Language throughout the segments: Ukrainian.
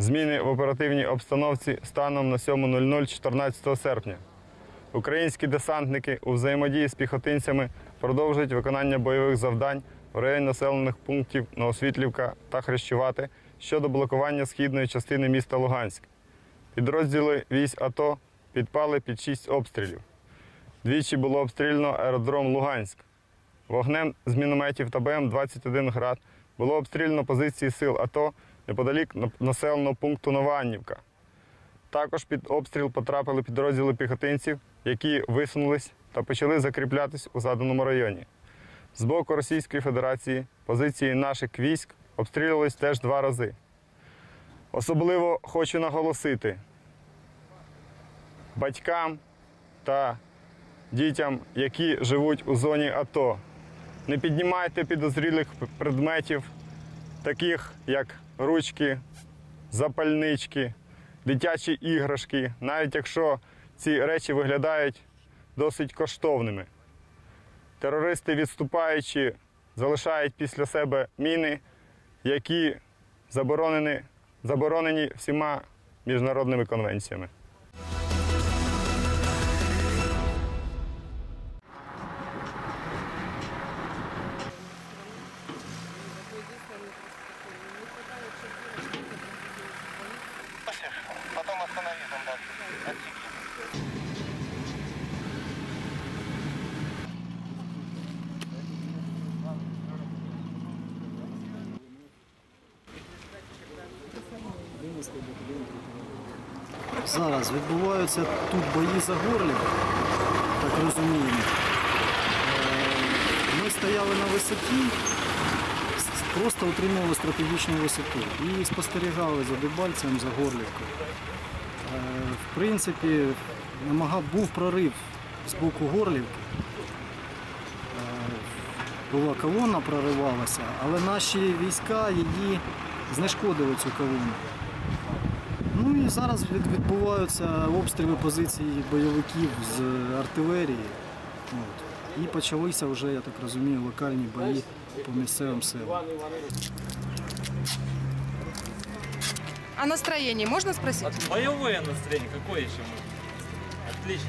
Зміни в оперативній обстановці станом на 7.00 14 серпня. Українські десантники у взаємодії з піхотинцями продовжують виконання бойових завдань в районі населених пунктів Новосвітлівка та Хрещувате щодо блокування східної частини міста Луганськ. Підрозділи військ АТО підпали під шість обстрілів. Двічі було обстріляно аеродром Луганськ. Вогнем з мінометів та БМ-21 град було обстріляно позиції сил АТО неподалік населеного пункту Нованівка. Також під обстріл потрапили підрозділи піхотинців, які висунулись та почали закріплятись у заданому районі. З боку Російської Федерації позиції наших військ обстрілювались теж два рази. Особливо хочу наголосити батькам та дітям, які живуть у зоні АТО. Не піднімайте підозрілих предметів, таких як ручки, запальнички, дитячі іграшки, навіть якщо ці речі виглядають досить коштовними. Терористи, відступаючи, залишають після себе міни, які заборонені, заборонені всіма міжнародними конвенціями. Зараз відбуваються тут бої за горлів, так розуміємо. Е, Ми стояли на висоті, просто отримували стратегічну висоту і спостерігали за Дебальцем, за Горлівкою. Е, В принципі, був прорив з боку Горлівки. Е, Була колона, проривалася, але наші війська її знешкодили цю колону. Ну і зараз відбуваються обстріли позицій бойовиків з артилерії. От. І почалися вже, я так розумію, локальні бої по місцевим селам. А настроєння можна спросити? Бойове настроєння, какое ще можна? Отлично.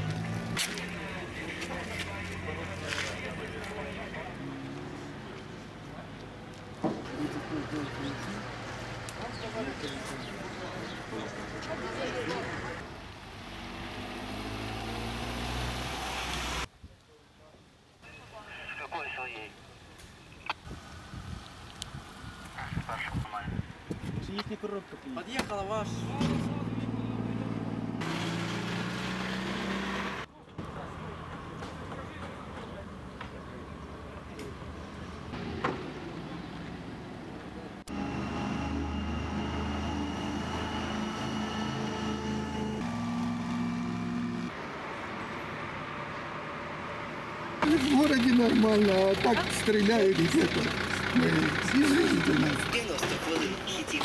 Їхня коробка приїхала. Подъехала ваш. В городе нормально, а так стреляют где-то. Мы извините нас. 90 хвилин хітів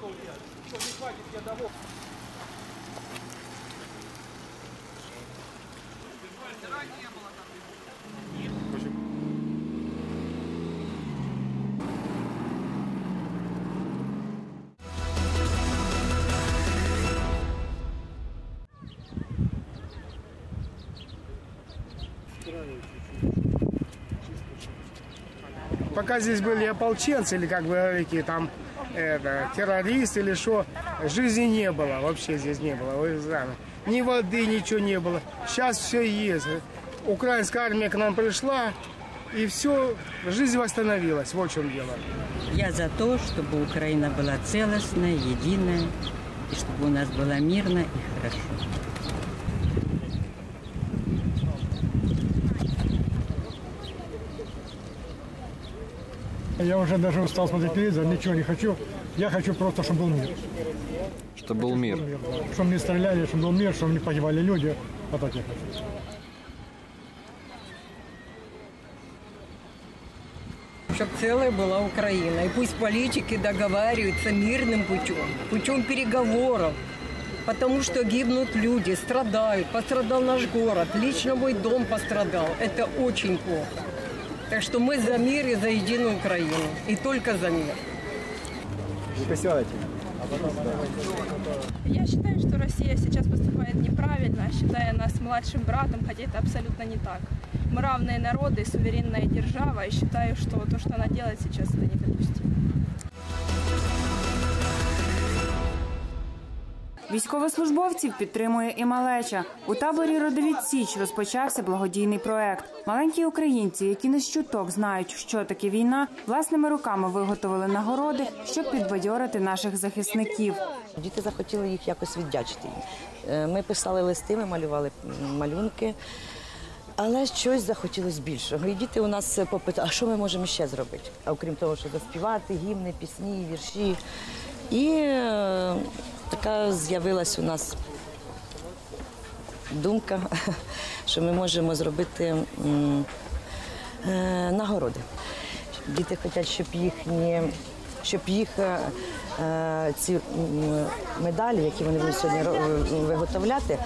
работал я. Что, не хватит я домов. Пока здесь были ополченцы или как бы какие там это, террористы или что, жизни не было, вообще здесь не было. Вы знаете. Ни воды, ничего не было. Сейчас все есть. Украинская армия к нам пришла, и все, жизнь восстановилась. Вот в чем дело. Я за то, чтобы Украина была целостная, единая, и чтобы у нас было мирно и хорошо. Я уже даже устал смотреть телевизор, ничего не хочу. Я хочу просто, чтобы был мир. Чтобы был мир. Чтобы не стреляли, чтобы был мир, чтобы не погибали люди. Вот так я хочу. Чтобы целая была Украина. И пусть политики договариваются мирным путем, путем переговоров. Потому что гибнут люди, страдают. Пострадал наш город. Лично мой дом пострадал. Это очень плохо. Так что мы за мир и за единую Украину. И только за мир. Я считаю, что Россия сейчас поступает неправильно, считая нас младшим братом, хотя это абсолютно не так. Мы равные народы, суверенная держава, и считаю, что то, что она делает сейчас, это недопустимо. Військовослужбовців підтримує і малеча. У таборі Родовід Січ розпочався благодійний проект. Маленькі українці, які не з чуток знають, що таке війна, власними руками виготовили нагороди, щоб підбадьорити наших захисників. Діти захотіли їх якось віддячити. Е, Ми писали листи, ми малювали малюнки, але щось захотілося більшого. І діти у нас попитали, а що ми можемо ще зробити? Окрім того, що заспівати, гімни, пісні, вірші. І е, така з'явилась у нас думка, що ми можемо зробити е, нагороди. Діти хочуть, щоб їхні, щоб їх е, ці медалі, які вони будуть сьогодні виготовляти,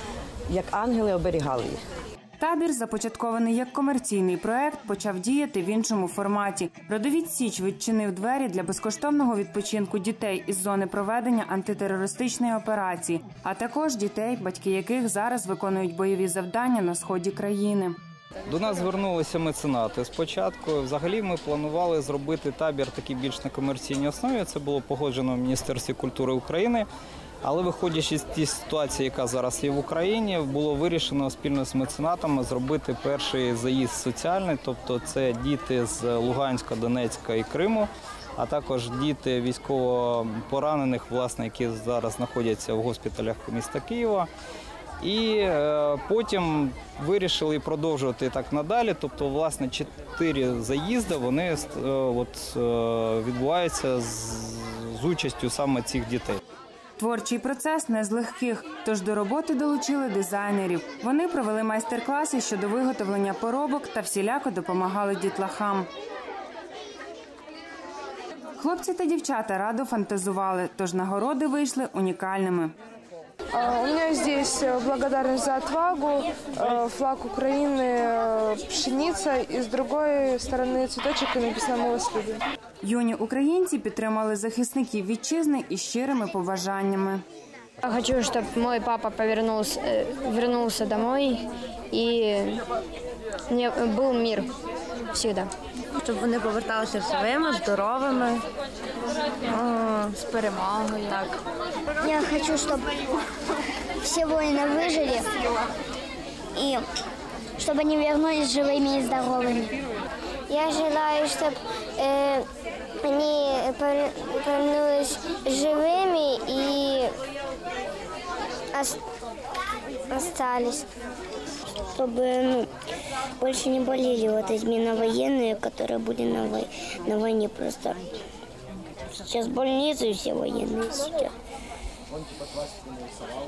як ангели оберігали їх. Табір, започаткований як комерційний проект, почав діяти в іншому форматі. Родовід Січ відчинив двері для безкоштовного відпочинку дітей із зони проведення антитерористичної операції, а також дітей, батьки яких зараз виконують бойові завдання на сході країни. До нас звернулися меценати. Спочатку взагалі ми планували зробити табір такий більш на комерційній основі. Це було погоджено в Міністерстві культури України. Але виходячи з тієї ситуації, яка зараз є в Україні, було вирішено спільно з меценатами зробити перший заїзд соціальний, тобто це діти з Луганська, Донецька і Криму, а також діти військово поранених, власне, які зараз знаходяться в госпіталях міста Києва. І е, потім вирішили продовжувати так надалі. Тобто, власне, чотири заїзди вони е, от, е, відбуваються з, з участю саме цих дітей. Творчий процес не з легких, тож до роботи долучили дизайнерів. Вони провели майстер-класи щодо виготовлення поробок та всіляко допомагали дітлахам. Хлопці та дівчата радо фантазували, тож нагороди вийшли унікальними. А, У меня здесь э, благодарность за отвагу, э, флаг Украины, э, пшеница, и с другой стороны цветочек и написано «Мы вас любим». Юні українці підтримали захисників вітчизни із щирими побажаннями. Я хочу, чтобы мой папа повернулся, э, вернулся домой и не, был мир всегда. Щоб вони поверталися живими, здоровими, з перемогою. Так. Я хочу, чтобы все воины выжили и чтобы они вернулись живыми и здоровыми. Я желаю, чтобы они вернулись живыми и остались. Чтобы ну, больше не болели вот именно военные, которые были на, вой- на войне просто. Сейчас в больнице все военные сидят.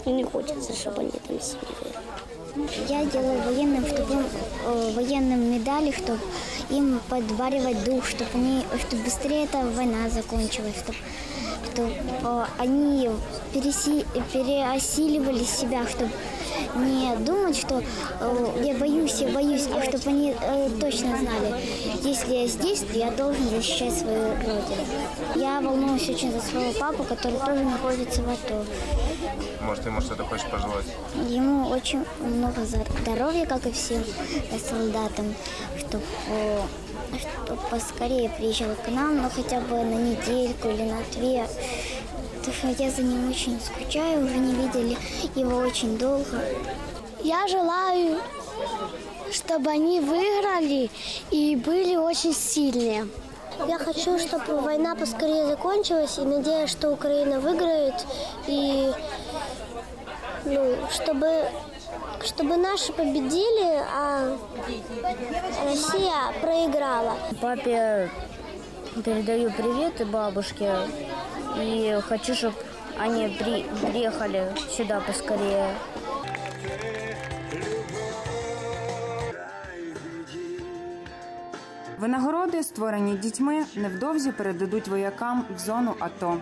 И не хочется, чтобы они там сидели. Я делаю военным, чтобы им, э, военным медали, чтобы им подваривать дух, чтобы они, чтобы быстрее эта война закончилась, чтобы, чтобы они переси, переосиливали себя, чтобы не думать, что э, я боюсь, я боюсь, а чтобы они э, точно знали, если я здесь, то я должен защищать свою родину. Я волнуюсь очень за своего папу, который тоже находится в АТО. Может, ему что-то хочешь пожелать? Ему очень много здоровья, как и всем э, солдатам, чтобы чтоб поскорее приезжал к нам, но хотя бы на недельку или на две. Я за ним очень скучаю, уже не видели его очень долго. Я желаю, чтобы они выиграли и были очень сильные. Я хочу, чтобы война поскорее закончилась и надеюсь, что Украина выиграет и ну, чтобы чтобы наши победили, а Россия проиграла. Папе передаю привет и бабушке. И хочу, чтобы они при- приехали сюда поскорее. Винагороди, створені дітьми, невдовзі передадуть воякам в зону АТО.